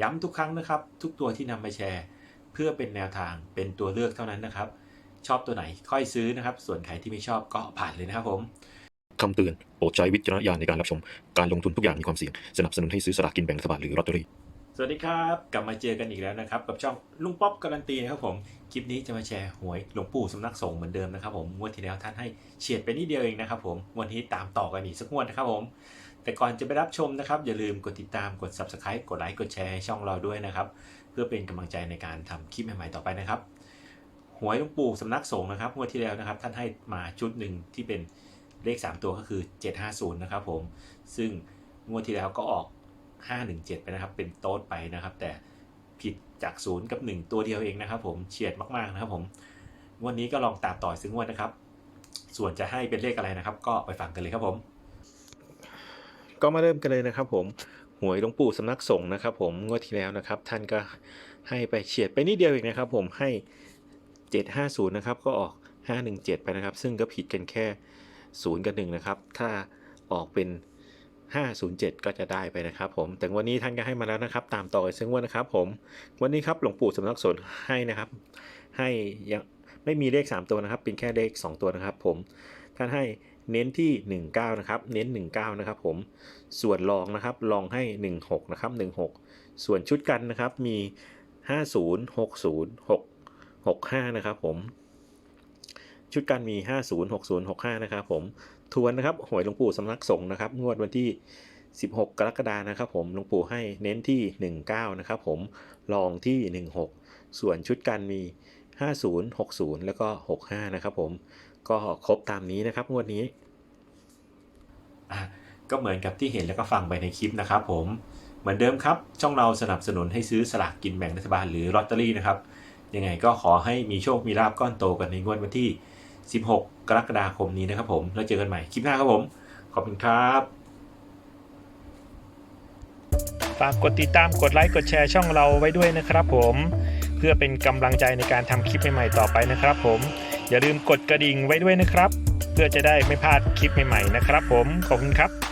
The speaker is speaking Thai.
ย้ำทุกครั้งนะครับ ทุกตัวที่นำมาแชร์ เพื่อเป็นแนวทางเป็นตัวเลือกเท่านั้นนะครับ ชอบตัวไหนค่อยซื้อนะครับ ส่วนใครที่ไม่ชอบก็ผ่านเลยนะครับผมคำเตือนโปรดใช้วิจารณญาณในการรับชม การลงทุนทุกอย่างมีความเสี่ยง สนับสนุนให้ซื้อสลากกินแบ่งรัฐบาลหรือลอตเตอรี่สวัสดีครับ กลับมาเจอกันอีกแล้วนะครับ กับช่องลุงป๊อปการันตีนะครับผม คลิปนี้จะมาแชร์หวยหลวงปู่สำนักสงฆ์เหมือนเดิมนะครับผมงวดที่แล้วท่านให้เฉียดไปนิดเดียวเองนะครับผมงวันนี้ตามต่อกันอีกสักงวดนะครับผม แต่ก่อนจะไปรับชมนะครับ อย่าลืมกดติดตามกด subscribe กดไลค์กดแชร์ให้ช่องเราด้วยนะครับ เพื่อเป็นกำลังใจในการทำคลิปใหม่ๆต่อไปนะครับหวยหลวงปู่สำนักสงฆ์นะครับงวดที่แล้วนะครับ ท่านให้มาชุดหนึ่งที่เป็นเลข 3 ตัวก็คือ 750 นะครับผม ซึ่งงวดที่แล้วก็ออก 517 ไปนะครับ เป็นโต๊ดไปนะครับ แต่ผิดจากศูนย์กับ 1 ตัวเดียวเองนะครับ ผมเฉียดมากๆนะครับผมงวันนี้ก็ลองตามต่อซึ่งงวดนะครับ ส่วนจะให้เป็นเลขอะไรนะครับ ก็ไปฟังกันเลยครับผม ก็มาเริ่มกันเลยนะครับผมหวยหลวงปู่สำนักสงฆ์นะครับ ผมงวดที่แล้วนะครับ ท่านก็ให้ไปเฉียดไปนิดเดียวเองนะครับ ผมให้ 750นะครับก็ออก 517 ไปนะครับ ซึ่งก็ผิดกันแค่ 0 กับ 1 นะครับ ถ้าออกเป็น 507 ก็จะได้ไปนะครับผม แต่วันนี้ท่านก็ให้มาแล้วนะครับ ตามต่อซึ่งวันนะครับ ผม วันนี้ครับหลวงปู่สำนักสงฆ์ให้นะครับ ให้ยังไม่มีเลข 3 ตัวนะครับ เป็นแค่เลข 2 ตัวนะครับ ผมท่านให้ เน้นที่ 19 นะครับ เน้น 19 นะครับผม ส่วนรองนะครับรองให้ 16 นะครับ 16 ส่วนชุดกันนะครับมี 50 60 6 65 นะครับผม ชุดกันมี 50 60 65 นะครับผม ทวนนะครับหวยหลวงปู่สำนักสงฆ์นะครับ งวดวันที่ 16 กรกฎานะครับผมหลวงปู่ให้เน้นที่ 19 นะครับผมรองที่ 16 ส่วนชุดกันมี 50 60 แล้วก็ 65 นะครับผมก็ครบตามนี้นะครับงวดนี้อะก็เหมือนกับที่เห็นแล้วก็ฟังไปในคลิปนะครับผมเหมือนเดิมครับ ช่องเราสนับสนุนให้ซื้อสลากกินแบ่งรัฐบาลหรือลอตเตอรี่นะครับ ยังไงก็ขอให้มีโชคมีลาบก้อนโตกันในงวดวันที่ 16 กรกฎาคมนี้นะครับผมแล้วเจอกันใหม่คลิปหน้าครับผม ขอบคุณครับฝากกดติดตามกดไลค์กดแชร์ช่องเราไว้ด้วยนะครับผม เพื่อเป็นกำลังใจในการทำคลิปใหม่ๆต่อไปนะครับ ผมอย่าลืมกดกระดิ่งไว้ด้วยนะครับ เพื่อจะได้ไม่พลาดคลิปใหม่ๆนะครับ ผมขอบคุณครับ